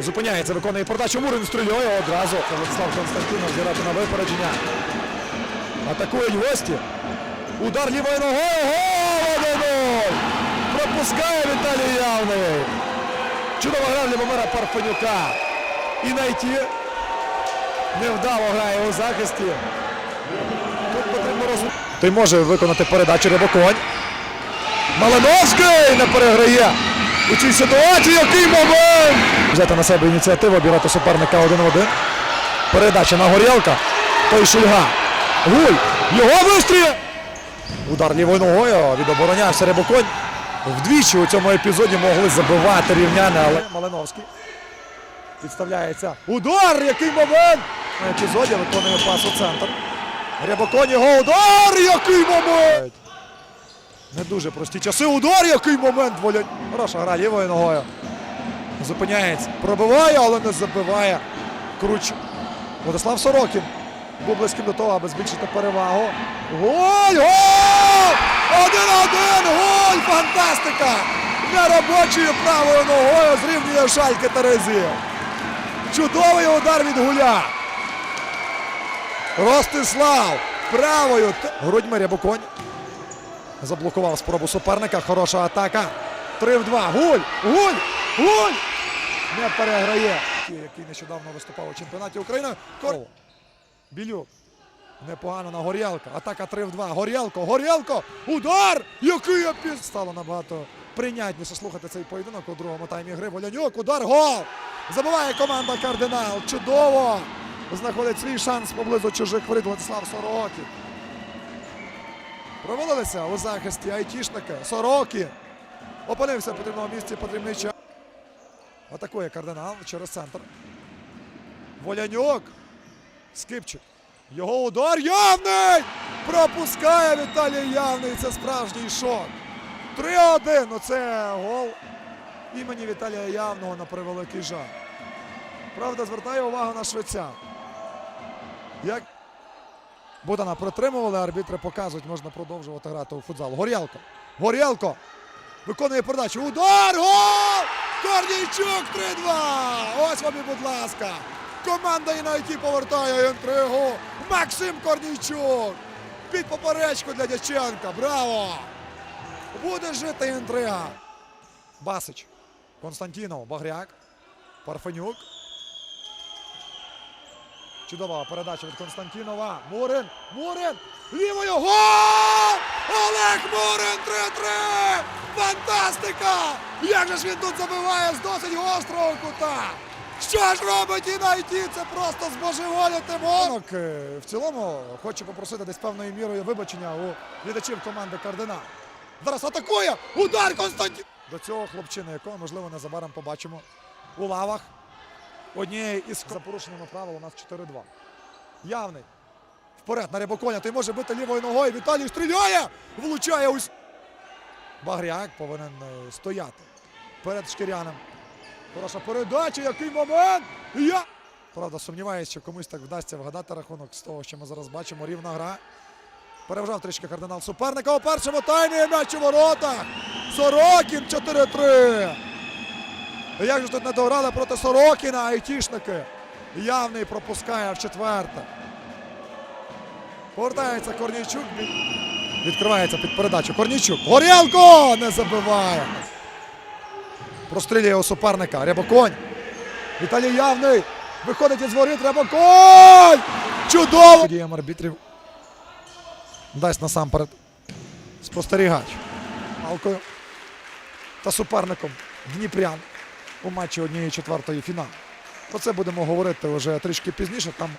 Зупиняється, виконує передачу. Мурин стрілює одразу. Владислав Константинов зіграти на випередження. Атакують гості. Удар лівою ногою. Гол 1-0! Пропускає Віталій Явний. Чудова гра Любомира Парфенюка. І найти невдало грає у захисті. Тут потрібно роз... Той може виконати передачу Рябоконь. Малиновський не переграє. У цій ситуації який момент! Взяти на себе ініціативу, обірати суперника 1-1. Передача на Горілка. Той Шульга. Гуль. Його вистріл! Удар лівою ногою. Відоборонявся Рябоконь. Вдвічі у цьому епізоді могли забивати рівняни, але Малиновський. Підставляється. Удар! Який момент! На епізоді виконує пас у центр. Рябоконь його удар! Який момент! Не дуже прості часи. Удар, який момент волять. Хороша гра лівою ногою. Зупиняється. Пробиває, але не забиває. Круч. Владислав Сорокін. Був близьким до того, аби збільшити перевагу. Голь! Гол! Один-один! Голь! Фантастика! Неробочою правою ногою зрівнює шальки Терезів. Чудовий удар від гуля. Ростислав правою. Грудьми Рябоконь. Заблокував спробу суперника. Хороша атака. 3 в 2. Гуль! Гуль! Гуль! Не переграє. Який нещодавно виступав у чемпіонаті України. Кор... Білюк. Непогано на Горєлка. Атака 3 в 2. Горєлко! Горєлко! Удар! Який епіз! Стало набагато прийнятніше слухати цей поєдинок у другому таймі гри. Волянюк. Удар! Гол! Забиває команда Кардинал. Чудово! Знаходить свій шанс поблизу чужих воріт Владислав Сорокін. Провалилися у захисті айтішники. Сорокі. Опинився в потрібному місці потрібний час. Атакує кардинал через центр. Волянюк. Скипчик. Його удар явний! Пропускає Віталій Явний. Це справжній шок. 3-1. Ну це гол імені Віталія Явного на превеликий жаль. Правда, звертає увагу на швеця. Як Богдана протримували, арбітри показують, можна продовжувати грати у футзал. Горєлко. Горєлко. Виконує передачу. Удар! Гол! Корнійчук 3-2! Ось вам і, будь ласка. Команда Інайті повертає інтригу. Максим Корнійчук. Під поперечку для Дяченка. Браво! Буде жити інтрига. Басич. Константінов. Багряк. Парфенюк. Чудова передача від Константінова. Мурин. Мурин. Лівою. Гол! Олег Мурин 3-3! Фантастика! Як же ж він тут забиває з досить гострого кута? Що ж робить Інайті? Це просто збожеволіти можна. В цілому хочу попросити десь певною мірою вибачення у глядачів команди Кардинал. Зараз атакує! Удар Константін! До цього хлопчини, якого можливо незабаром побачимо у лавах однієї із за порушеннями правил у нас 4-2. Явний. Вперед на Рябоконя. Той може бити лівою ногою. Віталій стріляє! Влучає ось. Багряк повинен е, стояти перед шкіряним. Хороша передача, який момент! Я... Правда, сумніваюся, що комусь так вдасться вгадати рахунок з того, що ми зараз бачимо. Рівна гра. Переважав трішки кардинал суперника у першому таймі. М'яч у воротах. Сорокін 4-3. Як же тут не дограли проти Сорокіна, айтішники. Явний пропускає в четверте. Повертається Корнійчук. Відкривається під передачу. Корнійчук. Горєлко не забиває. Прострілює у суперника. Рябоконь. Віталій Явний. Виходить із воріт. Рябоконь! Чудово! Діям арбітрів. Дасть насамперед. Спостерігач. Малкою. Та суперником Дніпрян у матчі однієї четвертої фіналу. Про це будемо говорити вже трішки пізніше. Там